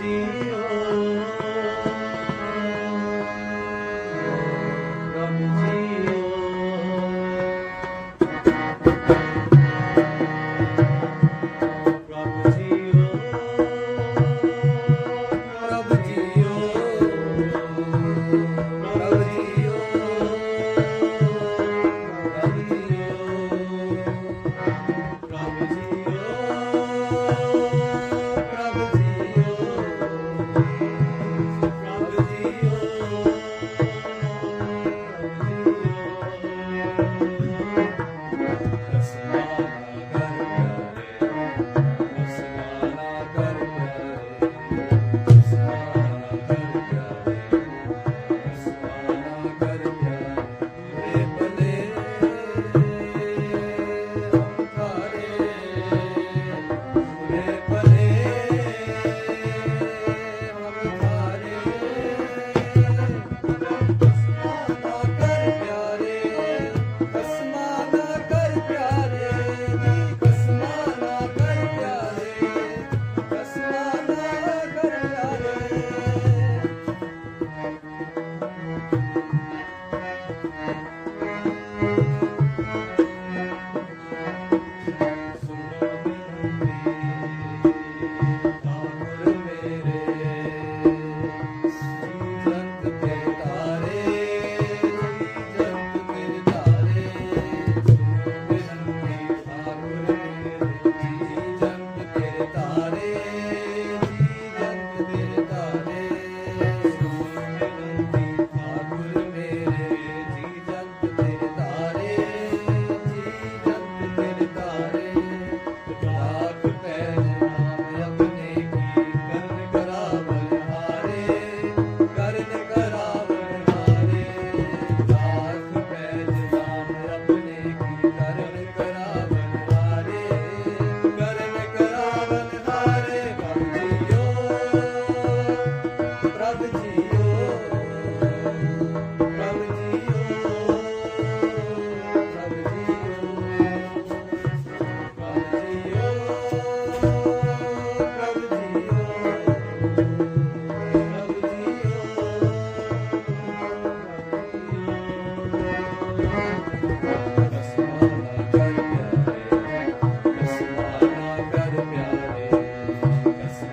যেও তার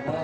Christ.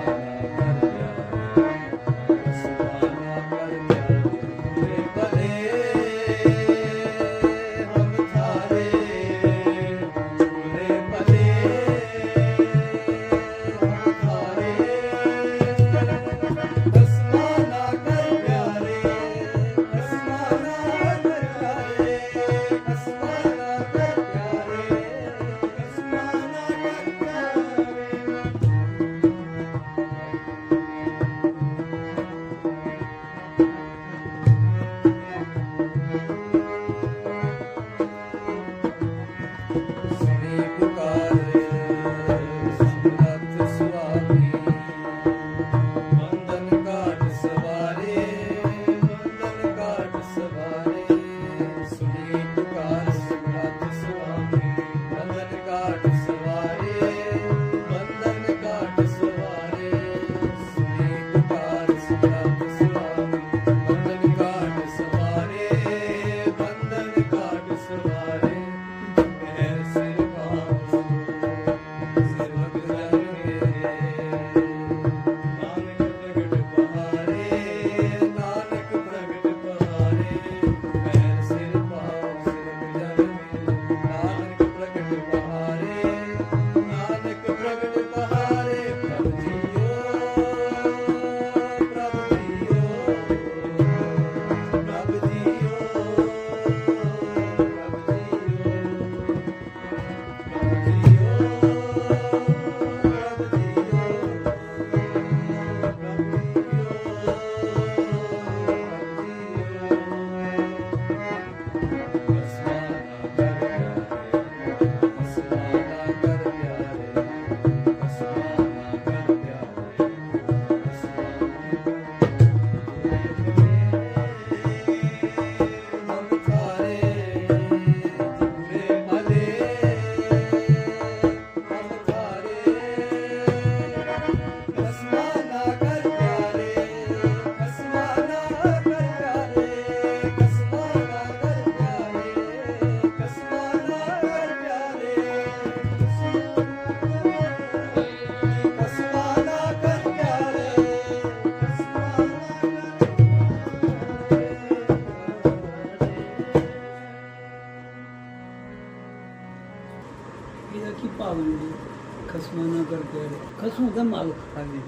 ਹੁੰਦਾ ਮਾਲਕ। ਹਾਂਜੀ।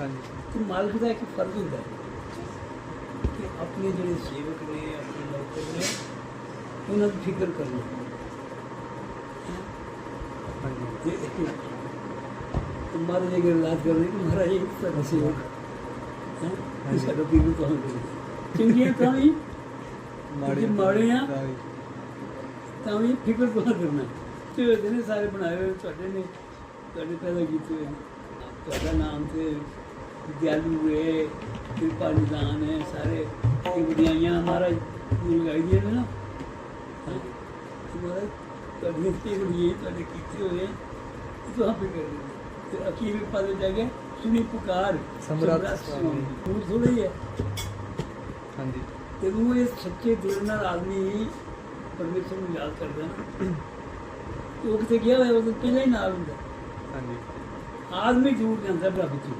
ਹਾਂਜੀ। ਤੇ ਮਾਲਕ ਦਾ ਇੱਕ ਫਰਜ਼ ਹੁੰਦਾ ਹੈ ਕਿ ਆਪਣੇ ਜਿਹੜੇ ਸੇਵਕ ਨੇ ਆਪਣੇ ਨੌਕਰ ਨੇ ਉਹਨਾਂ ਦੀ ਫਿਕਰ ਕਰਨੀ ਹਾਂਜੀ। ਤੇ ਤੇ ਮਹਾਰਾਜ ਜੀ ਅਗਰ ਅਰਦਾਸ ਕਰਦੇ ਕਿ ਮਹਾਰਾਜ ਜੀ ਸਾਡਾ ਸੇਵਕ। ਹੈ? ਹਾਂਜੀ। ਸਾਡਾ ਪੀਰ ਨੂੰ ਕਹਾਂ ਚੰਗੀਆਂ ਤਾਂ ਵੀ ਜੇ ਮਾੜੇ ਆ ਤਾਂ ਵੀ। ਤਾਂ ਵੀ ਫਿਕਰ ਕਰਨਾ? ਤੇ ਉਹਦੇ ਨੇ ਸਾਰੇ ਬਣਾਏ ਹੋਏ ਤੁਹਾਡੇ ਨੇ ਤੁਹਾਡੇ ਪੈਦਾ ਕੀਤੇ ਹੋਏ ਨੇ। ਤੁਹਾਡਾ ਨਾਮ ਤੇ ਦਿਆਲੂ ਹੈ ਕਿਰਪਾ ਨਿਦਾਨ ਹੈ ਸਾਰੇ ਇਹ ਵਡਿਆਈਆਂ ਮਹਾਰਾਜ ਨੂੰ ਲਗਾਈ ਦੀਆਂ ਨੇ ਨਾ। ਮਹਾਰਾਜ ਤੁਹਾਡੀਆਂ ਤੇ ਵਡਿਆਈ ਤੁਹਾਡੇ ਕੀਤੇ ਹੋਏ ਤੋਂ ਆਪੇ ਕਰ ਤੇ ਅਖੀਰ ਪਦ ਜਾ ਕੇ ਸੁਣੀ ਪੁਕਾਰ। ਸਮਰੱਥ ਸੁਣੀ। ਉਹ ਥੋੜਾ ਹੀ। ਹਾਂਜੀ। ਤੇ ਉਹ ਇਹ ਸੱਚੇ ਦਿਲ ਨਾਲ ਆਦਮੀ ਪਰਮੇਸ਼ਰ ਨੂੰ ਯਾਦ ਕਰਦਾ ਨਾ। ਉਹ ਕਿਤੇ ਗਿਆ ਹੋਇਆ? ਉਹ ਪਹਿਲਾਂ ਹੀ ਨਾਲ ਹੁੰਦਾ। ਹਾਂਜੀ। ਆਦਮੀ ਜੂੜ ਜਾਂਦਾ ਬੜਾ ਚ